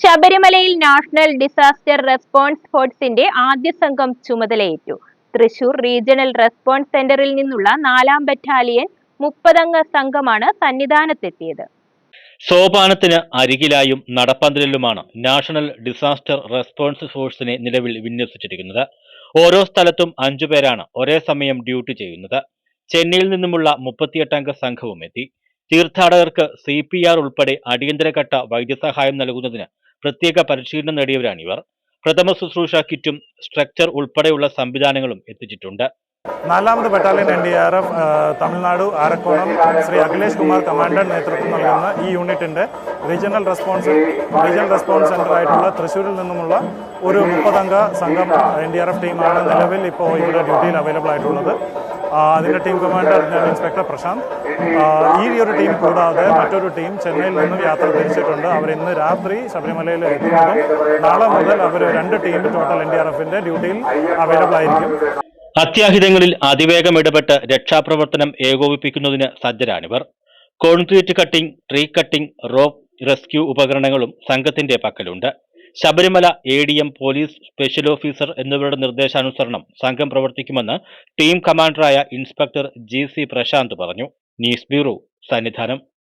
ശബരിമലയിൽ national disaster response ഫോഴ്സിന്റെ ആദ്യ സംഘം ചുമതലയേറ്റു. തൃശൂർ റീജിയണൽ റെസ്പോൺസ് സെന്ററിൽ നിന്നുള്ള നാലാം ബറ്റാലിയൻ മുപ്പതംഗ സംഘമാണ് സന്നിധാനത്തെത്തിയത്. സോപാനത്തിന് അരികിലായും നടപ്പന്തലിലുമാണ് നാഷണൽ ഡിസാസ്റ്റർ റെസ്പോൺസ് ഫോഴ്സിനെ നിലവിൽ വിന്യസിച്ചിരിക്കുന്നത്. ഓരോ സ്ഥലത്തും അഞ്ചു പേരാണ് ഒരേ സമയം ഡ്യൂട്ടി ചെയ്യുന്നത്. ചെന്നൈയിൽ നിന്നുമുള്ള മുപ്പത്തിയെട്ടംഗ സംഘവും എത്തി തീർത്ഥാടകർക്ക് സി പി ആർ ഉൾപ്പെടെ അടിയന്തരഘട്ട വൈദ്യസഹായം നൽകുന്നതിന് പ്രത്യേക പരിശീലനം നേടിയവരാണിവർ പ്രഥമ ശുശ്രൂഷ കിറ്റും സ്ട്രക്ചർ ഉൾപ്പെടെയുള്ള സംവിധാനങ്ങളും എത്തിച്ചിട്ടുണ്ട്. നാലാമത് battalion N D R F Tamil Nadu Arakkonam Shri Akhilesh Kumar commander നേതൃത്വം നൽകുന്ന ഈ യൂണിറ്റിന്റെ regional response regional response centre ആയിട്ടുള്ള തൃശ്ശൂരിൽ നിന്നുമുള്ള ഒരു മുപ്പതംഗ സംഘം എൻ ഡി ആർ എഫ് ടീമാണ് നിലവിൽ ഇപ്പോൾ ഇവിടെ ഡ്യൂട്ടിയിൽ അവൈലബിൾ ആയിട്ടുള്ളത്. ആ, അതിന്റെ ടീം കമാൻഡർ ഞാൻ ഇൻസ്പെക്ടർ പ്രശാന്ത്. ഈ ഒരു ടീം കൂടാതെ മറ്റൊരു ടീം ചെന്നൈയിൽ നിന്നും യാത്ര തിരിച്ചിട്ടുണ്ട്. അവർ ഇന്ന് രാത്രി ശബരിമലയിൽ എത്തുന്നതും നാളെ മുതൽ അവർ രണ്ട് team total N D R എഫിന്റെ ഡ്യൂട്ടിയിൽ അവൈലബിൾ ആയിരിക്കും. അത്യാഹിതങ്ങളിൽ അതിവേഗം ഇടപെട്ട് രക്ഷാപ്രവർത്തനം ഏകോപിപ്പിക്കുന്നതിന് സജ്ജരാണിവർ. Concrete cutting tree cutting rope rescue ഉപകരണങ്ങളും സംഘത്തിന്റെ പക്കലുണ്ട്. Sabarimala A D M police special officer എന്നിവരുടെ നിർദ്ദേശാനുസരണം സംഘം പ്രവർത്തിക്കുമെന്ന് ടീം കമാൻഡറായ ഇൻസ്പെക്ടർ ജി സി പ്രശാന്ത് പറഞ്ഞു. News bureau Sannidhanam.